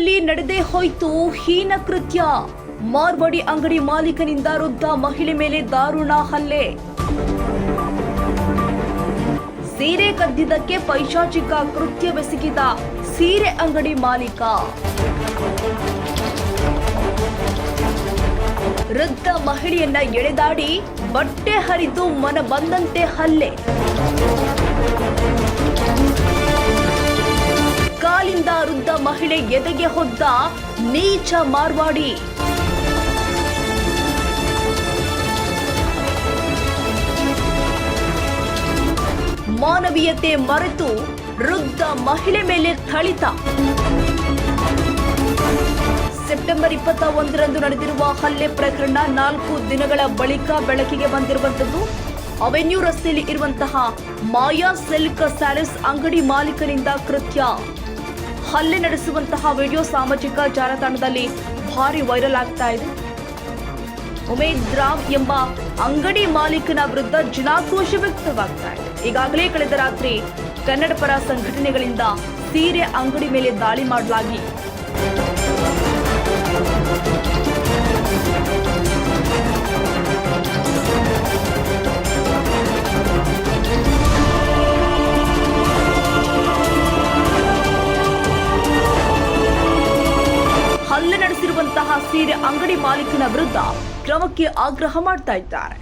ಮಂಗಳೂರಿನಲ್ಲಿ ನಡೆದೇ ಹೋಯ್ತು ಹೀನ ಕೃತ್ಯ. ಮಾರ್ವಾಡಿ ಅಂಗಡಿ ಮಾಲೀಕನಿಂದ ವೃದ್ಧ ಮಹಿಳೆ ಮೇಲೆ ದಾರುಣ ಹಲ್ಲೆ. ಸೀರೆ ಕದ್ದಿದ್ದಕ್ಕೆ ಪೈಶಾಚಿಕ ಕೃತ್ಯವೆಸಗಿದ ಸೀರೆ ಅಂಗಡಿ ಮಾಲೀಕ. ವೃದ್ಧ ಮಹಿಳೆಯನ್ನ ಎಳೆದಾಡಿ ಬಟ್ಟೆ ಹರಿದು ಮನ ಬಂದಂತೆ ಹಲ್ಲೆ. ಮಹಿಳೆ ಎದೆಗೆ ಹೊದ್ದ ನೀಚ ಮಾರ್ವಾಡಿ. ಮಾನವೀಯತೆ ಮರೆತು ವೃದ್ಧ ಮಹಿಳೆ ಮೇಲೆ ಥಳಿತ. ಸೆಪ್ಟೆಂಬರ್ ಇಪ್ಪತ್ತ ಒಂದರಂದು ನಡೆದಿರುವ ಹಲ್ಲೆ ಪ್ರಕರಣ ನಾಲ್ಕು ದಿನಗಳ ಬಳಿಕ ಬೆಳಕಿಗೆ ಬಂದಿರುವಂತದ್ದು ಅವೆನ್ಯೂ ರಸ್ತೆಯಲ್ಲಿ ಇರುವಂತಹ ಮಾಯಾ ಸಿಲ್ಕ್ ಸ್ಯಾರೀಸ್ ಅಂಗಡಿ ಮಾಲೀಕನಿಂದ ಕೃತ್ಯ. ಹಲ್ಲೆ ನಡೆಸುವಂತಹ ವಿಡಿಯೋ ಸಾಮಾಜಿಕ ಜಾಲತಾಣದಲ್ಲಿ ಭಾರಿ ವೈರಲ್ ಆಗ್ತಾ ಇದೆ. ಉಮೇದ್ ರಾವ್ ಎಂಬ ಅಂಗಡಿ ಮಾಲೀಕನ ವಿರುದ್ಧ ಜನಾಕ್ರೋಶ ವ್ಯಕ್ತವಾಗ್ತಾ ಇದೆ. ಈಗಾಗಲೇ ಕಳೆದ ರಾತ್ರಿ ಕನ್ನಡ ಪರ ಸಂಘಟನೆಗಳಿಂದ ಸೀರೆ ಅಂಗಡಿ ಮೇಲೆ ದಾಳಿ ಮಾಡಲಾಗಿ. ಸೀರೆ ಅಂಗಡಿ ಮಾಲೀಕನ ವಿರುದ್ಧ ಕ್ರಮಕ್ಕೆ ಆಗ್ರಹ ಮಾಡ್ತಾ ಇದ್ದಾರೆ.